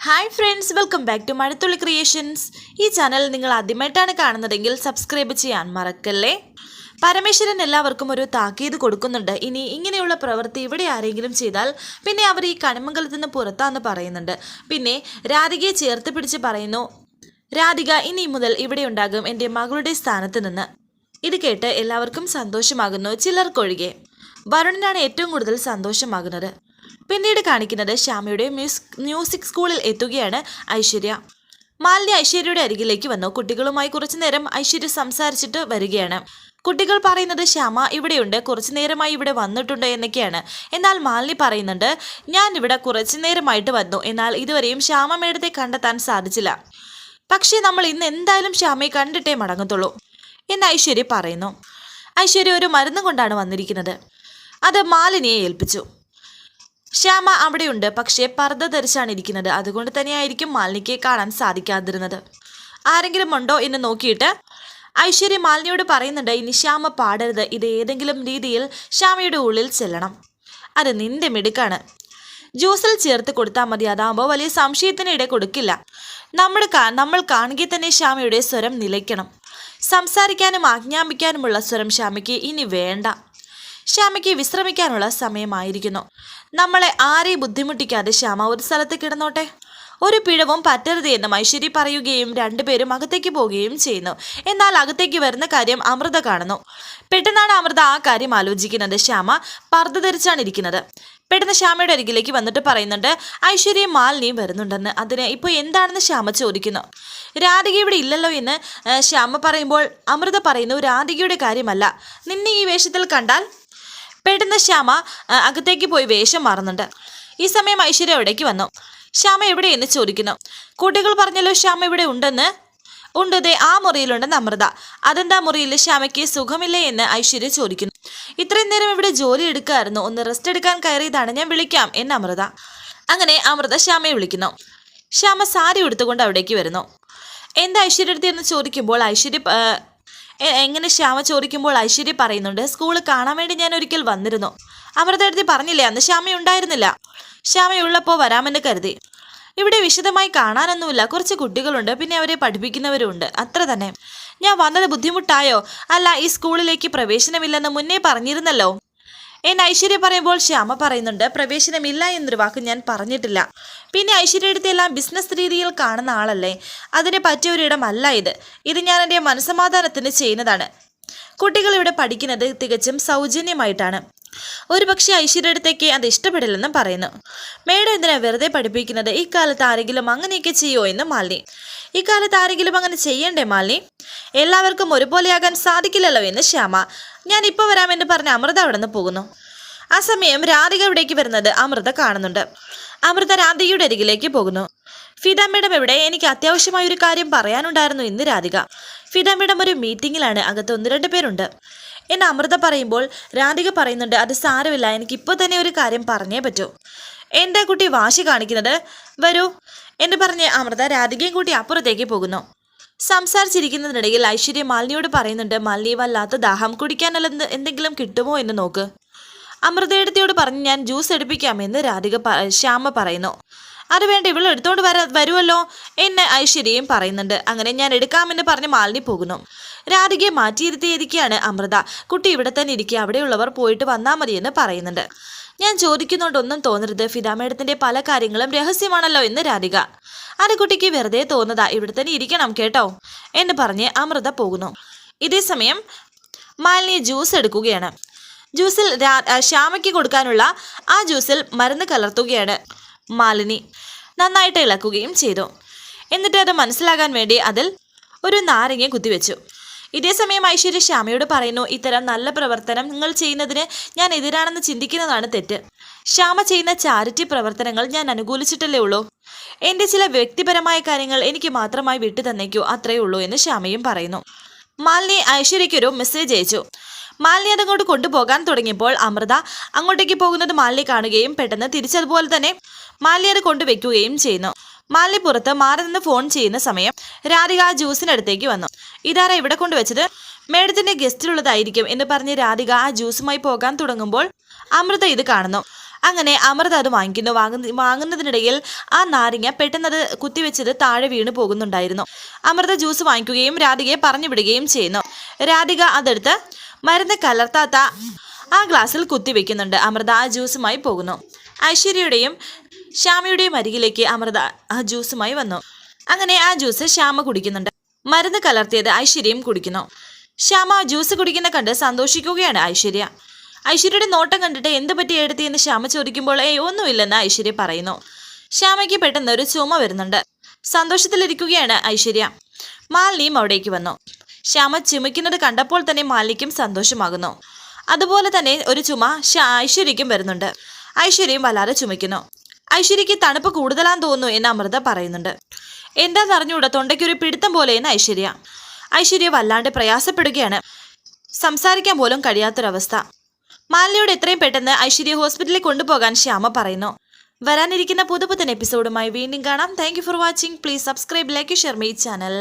Hi friends welcome back to Mazhathulli creations ഈ channel നിങ്ങൾ ആദ്യമായിട്ടാണ് കാണുന്നതെങ്കിൽ സബ്സ്ക്രൈബ് ചെയ്യാൻ മറക്കല്ലേ? പരമേശ്വരൻ എല്ലാവർക്കും ഒരു താക്കീത് കൊടുക്കുന്നുണ്ട്. ഇനി ഇങ്ങനെയുള്ള പ്രവൃത്തി ഇവിടെ ആരെങ്കിലും ചെയ്താൽ പിന്നെ അവർ ഈ കണിമംഗലത്ത് നിന്ന് പുറത്താന്ന് പറയുന്നുണ്ട്. പിന്നെ രാധികയെ ചേർത്ത് പിടിച്ച് പറയുന്നു രാധിക ഇനി മുതൽ ഇവിടെ ഉണ്ടാകും എന്റെ മകളുടെ സ്ഥാനത്ത് നിന്ന്. ഇത് കേട്ട് എല്ലാവർക്കും സന്തോഷമാകുന്നു ചിലർക്കൊഴികെ. വരുണിനാണ് ഏറ്റവും കൂടുതൽ സന്തോഷമാകുന്നത്. പിന്നീട് കാണിക്കുന്നത് ശ്യാമയുടെ മ്യൂസിക് സ്കൂളിൽ എത്തുകയാണ് ഐശ്വര്യ. മാലിന്യ ഐശ്വര്യയുടെ അരികിലേക്ക് വന്നു. കുട്ടികളുമായി കുറച്ചു നേരം ഐശ്വര്യ സംസാരിച്ചിട്ട് വരികയാണ്. കുട്ടികൾ പറയുന്നത് ശ്യാമ ഇവിടെയുണ്ട്. കുറച്ചു നേരമായി ഇവിടെ വന്നിട്ടുണ്ട് എന്നൊക്കെയാണ്. എന്നാൽ മാലിനി പറയുന്നുണ്ട് ഞാൻ ഇവിടെ കുറച്ചു നേരമായിട്ട് വന്നു. എന്നാൽ ഇതുവരെയും ശ്യാമ മേടത്തെ കണ്ടെത്താൻ സാധിച്ചില്ല. പക്ഷേ നമ്മൾ ഇന്ന് എന്തായാലും ശ്യാമയെ കണ്ടിട്ടേ മടങ്ങത്തുള്ളൂ എന്ന് ഐശ്വര്യ പറയുന്നു. ഐശ്വര്യ ഒരു മരുന്ന് കൊണ്ടാണ് വന്നിരിക്കുന്നത്. അത് മാലിനിയെ ഏൽപ്പിച്ചു. ശ്യാമ അവിടെയുണ്ട്. പക്ഷേ പർദ്ദ ധരിച്ചാണ് ഇരിക്കുന്നത്. അതുകൊണ്ട് തന്നെയായിരിക്കും മാലിനിക്ക് കാണാൻ സാധിക്കാതിരുന്നത്. ആരെങ്കിലും ഉണ്ടോ എന്ന് നോക്കിയിട്ട് ഐശ്വര്യ മാലിനിയോട് പറയുന്നുണ്ട് ഇനി ശ്യാമ പാടരുത്. ഇത് ഏതെങ്കിലും രീതിയിൽ ശ്യാമയുടെ ഉള്ളിൽ ചെല്ലണം. അത് നിന്റെ മിടുക്കാണ്. ജ്യൂസിൽ ചേർത്ത് കൊടുത്താൽ മതി. അതാകുമ്പോൾ വലിയ സംശയത്തിനിടെ കൊടുക്കില്ല. നമ്മുടെ നമ്മൾ കാണുകയിൽ തന്നെ ശ്യാമയുടെ സ്വരം നിലയ്ക്കണം. സംസാരിക്കാനും ആജ്ഞാപിക്കാനുമുള്ള സ്വരം ശ്യാമയ്ക്ക് ഇനി വേണ്ട. ശ്യാമയ്ക്ക് വിശ്രമിക്കാനുള്ള സമയമായിരിക്കുന്നു. നമ്മളെ ആരെയും ബുദ്ധിമുട്ടിക്കാതെ ശ്യാമ ഒരു സ്ഥലത്ത് കിടന്നോട്ടെ. ഒരു പിഴവും പറ്റരുത് എന്നും ഐശ്വര്യ പറയുകയും രണ്ടുപേരും അകത്തേക്ക് പോവുകയും ചെയ്യുന്നു. എന്നാൽ അകത്തേക്ക് വരുന്ന കാര്യം അമൃത കാണുന്നു. പെട്ടെന്നാണ് അമൃത ആ കാര്യം ആലോചിക്കുന്നത്. ശ്യാമ പർദ്ദ ധരിച്ചാണ് ഇരിക്കുന്നത്. പെട്ടെന്ന് ശ്യാമയുടെ അരികിലേക്ക് വന്നിട്ട് പറയുന്നുണ്ട് ഐശ്വര്യയും മാലിനിയും വരുന്നുണ്ടെന്ന്. അതിന് ഇപ്പോൾ എന്താണെന്ന് ശ്യാമ ചോദിക്കുന്നു. രാധിക ഇവിടെ ഇല്ലല്ലോ എന്ന് ശ്യാമ പറയുമ്പോൾ അമൃത പറയുന്നു രാധികയുടെ കാര്യമല്ല. നിന്നെ ഈ വേഷത്തിൽ കണ്ടാൽ പെട്ടെന്ന് ശ്യാമ അകത്തേക്ക് പോയി വേഷം മാറുന്നുണ്ട്. ഈ സമയം ഐശ്വര്യ അവിടേക്ക് വന്നു. ശ്യാമ എവിടെയെന്ന് ചോദിക്കുന്നു. കുട്ടികൾ പറഞ്ഞല്ലോ ശ്യാമ ഇവിടെ ഉണ്ടെന്ന്. ഉണ്ട് ദേ ആ മുറിയിലുണ്ടെന്ന് അമൃത. അതെന്താ മുറിയിൽ? ശ്യാമയ്ക്ക് സുഖമില്ലേ എന്ന് ഐശ്വര്യ ചോദിക്കുന്നു. ഇത്രയും നേരം ഇവിടെ ജോലി എടുക്കായിരുന്നു. ഒന്ന് റെസ്റ്റ് എടുക്കാൻ കയറിയതാണ്. ഞാൻ വിളിക്കാം എന്ന് അമൃത. അങ്ങനെ അമൃത ശ്യാമയെ വിളിക്കുന്നു. ശ്യാമ സാരി ഉടുത്തുകൊണ്ട് അവിടേക്ക് വരുന്നു. എന്താ ഐശ്വര്യടുത്ത് എന്ന് ചോദിക്കുമ്പോൾ ഐശ്വര്യ എങ്ങനെ ശ്യാമ ചോദിക്കുമ്പോൾ ഐശ്വര്യ പറയുന്നുണ്ട് സ്കൂൾ കാണാൻ വേണ്ടി ഞാൻ ഒരിക്കൽ വന്നിരുന്നു. അമൃത എഴുതി പറഞ്ഞില്ലേ അന്ന് ശ്യാമ ഉണ്ടായിരുന്നില്ല. ശ്യാമയുള്ളപ്പോൾ വരാമെന്ന് കരുതി. ഇവിടെ വിശദമായി കാണാനൊന്നുമില്ല. കുറച്ച് കുട്ടികളുണ്ട് പിന്നെ അവരെ പഠിപ്പിക്കുന്നവരുണ്ട്. അത്ര തന്നെ. ഞാൻ വന്നത് ബുദ്ധിമുട്ടായോ? അല്ല ഈ സ്കൂളിലേക്ക് പ്രവേശനമില്ലെന്ന് മുന്നേ പറഞ്ഞിരുന്നല്ലോ. എന്ന് ഐശ്വര്യ പറയുമ്പോൾ ശ്യാമ പറയുന്നുണ്ട് പ്രവേശനമില്ല എന്നൊരു വാക്ക് ഞാൻ പറഞ്ഞിട്ടില്ല. പിന്നെ ഐശ്വര്യ എല്ലാം ബിസിനസ് രീതിയിൽ കാണുന്ന ആളല്ലേ? അതിന് പറ്റിയ ഒരിടമല്ല ഇത്. ഇത് ഞാൻ എന്റെ മനസമാധാനത്തിന് ചെയ്യുന്നതാണ്. കുട്ടികൾ ഇവിടെ പഠിക്കുന്നത് തികച്ചും സൗജന്യമായിട്ടാണ്. ഒരുപക്ഷെ ഐശ്വര്യടുത്തേക്ക് അത് ഇഷ്ടപ്പെടില്ലെന്നും പറയുന്നു. മേഡം എന്തിനാ വെറുതെ പഠിപ്പിക്കുന്നത്? ഇക്കാലത്ത് ആരെങ്കിലും അങ്ങനെയൊക്കെ ചെയ്യുമോ എന്ന് മാലിനി. ഇക്കാലത്ത് ആരെങ്കിലും അങ്ങനെ ചെയ്യണ്ടേ മാലിനി? എല്ലാവർക്കും ഒരുപോലെയാകാൻ സാധിക്കില്ലല്ലോ എന്ന് ശ്യാമ. ഞാൻ ഇപ്പോൾ വരാമെന്ന് പറഞ്ഞ് അമൃത അവിടെ നിന്ന് പോകുന്നു. ആ സമയം രാധിക ഇവിടേക്ക് വരുന്നത് അമൃത കാണുന്നുണ്ട്. അമൃത രാധികയുടെ അരികിലേക്ക് പോകുന്നു. ഫിദ മേഡം എവിടെ? എനിക്ക് അത്യാവശ്യമായ ഒരു കാര്യം പറയാനുണ്ടായിരുന്നു ഇന്ന് രാധിക. ഫിദ മേഡം ഒരു മീറ്റിങ്ങിലാണ്. അകത്ത് ഒന്ന് രണ്ട് പേരുണ്ട്. എന്ന് അമൃത പറയുമ്പോൾ രാധിക പറയുന്നുണ്ട് അത് സാരമില്ല. എനിക്ക് ഇപ്പോൾ തന്നെ ഒരു കാര്യം പറഞ്ഞേ പറ്റൂ. എന്റെ കുട്ടി വാശി കാണിക്കുന്നത്? വരൂ. എന്ന് പറഞ്ഞ് അമൃത രാധികയും കൂട്ടി അപ്പുറത്തേക്ക് പോകുന്നു. സംസാരിച്ചിരിക്കുന്നതിനിടയിൽ ഐശ്വര്യ മാലിനിയോട് പറയുന്നുണ്ട് മാലിനി വല്ലാത്ത ദാഹം കുടിക്കാനല്ല എന്തെങ്കിലും കിട്ടുമോ എന്ന് നോക്ക്. അമൃതയെടുത്തിയോട് പറഞ്ഞ് ഞാൻ ജ്യൂസ് എടുപ്പിക്കാമെന്ന് രാധിക ശ്യാമ പറയുന്നു. അത് വേണ്ട ഇവൾ എടുത്തോണ്ട് വര വരുമല്ലോ എന്നെ ഐശ്വര്യയും പറയുന്നുണ്ട്. അങ്ങനെ ഞാൻ എടുക്കാമെന്ന് പറഞ്ഞ് മാലിനി പോകുന്നു. രാധികയെ മാറ്റിയിരുത്തിയിരിക്കുകയാണ് അമൃത. കുട്ടി ഇവിടെ തന്നെ ഇരിക്കുക. അവിടെയുള്ളവർ പോയിട്ട് വന്നാൽ മതിയെന്ന് പറയുന്നുണ്ട്. ഞാൻ ചോദിക്കുന്നോണ്ടൊന്നും തോന്നരുത്. ഫിദ മേഡത്തിന്റെ പല കാര്യങ്ങളും രഹസ്യമാണല്ലോ എന്ന് രാധിക. അരക്കുട്ടിക്ക് വെറുതെ തോന്നതാ ഇവിടെ തന്നെ ഇരിക്കണം കേട്ടോ എന്ന് പറഞ്ഞ് അമൃത പോകുന്നു. ഇതേസമയം മാലിനി ജ്യൂസ് എടുക്കുകയാണ്. ജ്യൂസിൽ ശ്യാമയ്ക്ക് കൊടുക്കാനുള്ള ആ ജ്യൂസിൽ മരുന്ന് കലർത്തുകയാണ് മാലിനി. നന്നായിട്ട് ഇളക്കുകയും ചെയ്തു. എന്നിട്ട് അത് മനസ്സിലാകാൻ വേണ്ടി അതിൽ ഒരു നാരങ്ങ കുത്തിവെച്ചു. ഇതേ സമയം ഐശ്വര്യ ശ്യാമയോട് പറയുന്നു ഇത്തരം നല്ല പ്രവർത്തനം നിങ്ങൾ ചെയ്യുന്നതിന് ഞാൻ എതിരാണെന്ന് ചിന്തിക്കുന്നതാണ് തെറ്റ്. ശ്യാമ ചെയ്യുന്ന ചാരിറ്റി പ്രവർത്തനങ്ങൾ ഞാൻ അനുകൂലിച്ചിട്ടല്ലേ ഉള്ളൂ. എന്റെ ചില വ്യക്തിപരമായ കാര്യങ്ങൾ എനിക്ക് മാത്രമായി വിട്ടു തന്നേക്കൂ അത്രയേ ഉള്ളൂ എന്ന് ശ്യാമയും പറയുന്നു. മാലിനി ഐശ്വര്യയ്ക്കൊരു മെസ്സേജ് അയച്ചു. മാലിനി അതങ്ങോട്ട് കൊണ്ടുപോകാൻ തുടങ്ങിയപ്പോൾ അമൃത അങ്ങോട്ടേക്ക് പോകുന്നത് മാലിനി കാണുകയും പെട്ടെന്ന് തിരിച്ചതുപോലെ തന്നെ മാലിനി അത് കൊണ്ടുവെക്കുകയും ചെയ്യുന്നു. മാലിനി പുറത്ത് മാറി നിന്ന് ഫോൺ ചെയ്യുന്ന സമയം രാധിക ജ്യൂസിനടുത്തേക്ക് വന്നു. ഇതാരാ ഇവിടെ കൊണ്ടുവച്ചത്? മേഡത്തിന്റെ ഗസ്റ്റിലുള്ളതായിരിക്കും എന്ന് പറഞ്ഞ് രാധിക ആ ജ്യൂസുമായി പോകാൻ തുടങ്ങുമ്പോൾ അമൃത ഇത് കാണുന്നു. അങ്ങനെ അമൃത അത് വാങ്ങിക്കുന്നു. വാങ്ങുന്ന വാങ്ങുന്നതിനിടയിൽ ആ നാരങ്ങ പെട്ടെന്നത് കുത്തിവെച്ചത് താഴെ വീണ് പോകുന്നുണ്ടായിരുന്നു. അമൃത ജ്യൂസ് വാങ്ങിക്കുകയും രാധികയെ പറഞ്ഞു വിടുകയും ചെയ്യുന്നു. രാധിക അതെടുത്ത് മരുന്ന് കലർത്താത്ത ആ ഗ്ലാസ്സിൽ കുത്തിവെക്കുന്നുണ്ട്. അമൃത ആ ജ്യൂസുമായി പോകുന്നു. ഐശ്വര്യയുടെയും ശ്യാമയുടെയും അരികിലേക്ക് അമൃത ആ ജ്യൂസുമായി വന്നു. അങ്ങനെ ആ ജ്യൂസ് ശ്യാമ കുടിക്കുന്നുണ്ട്. മരുന്ന് കലർത്തിയത് ഐശ്വര്യയും കുടിക്കുന്നു. ശ്യാമ ജ്യൂസ് കുടിക്കുന്ന കണ്ട് സന്തോഷിക്കുകയാണ് ഐശ്വര്യ. ഐശ്വര്യയുടെ നോട്ടം കണ്ടിട്ട് എന്ത് പറ്റി എടുത്തിയെന്ന് ശ്യാമ ചോദിക്കുമ്പോൾ ഏയ് ഒന്നുമില്ലെന്ന് ഐശ്വര്യ പറയുന്നു. ശ്യാമയ്ക്ക് പെട്ടെന്ന് ഒരു ചുമ വരുന്നുണ്ട്. സന്തോഷത്തിലിരിക്കുകയാണ് ഐശ്വര്യ. മാലിനിയും അവിടേക്ക് വന്നു. ശ്യാമ ചുമയ്ക്കുന്നത് കണ്ടപ്പോൾ തന്നെ മാലിനിക്കും സന്തോഷമാകുന്നു. അതുപോലെ തന്നെ ഒരു ചുമ ഐശ്വര്യയ്ക്കും വരുന്നുണ്ട്. ഐശ്വര്യയും വല്ലാതെ ചുമയ്ക്കുന്നു. ഐശ്വര്യയ്ക്ക് തണുപ്പ് കൂടുതലാന്ന് തോന്നുന്നു എന്ന് അമൃത പറയുന്നുണ്ട്. എന്താണെന്നറിഞ്ഞൂടാ തൊണ്ടയ്ക്കൊരു പിടുത്തം പോലെ എന്ന് ഐശ്വര്യ. ഐശ്വര്യ വല്ലാണ്ട് പ്രയാസപ്പെടുകയാണ്. സംസാരിക്കാൻ പോലും കഴിയാത്തൊരവസ്ഥ. മാലിനിയോട് എത്രയും പെട്ടെന്ന് ഐശ്വര്യ ഹോസ്പിറ്റലിൽ കൊണ്ടുപോകാൻ ശ്യാമ പറയുന്നു. വരാനിരിക്കുന്ന പുതുപുത്തൻ എപ്പിസോഡുമായി വീണ്ടും കാണാം. Thank for watching please subscribe like share my channel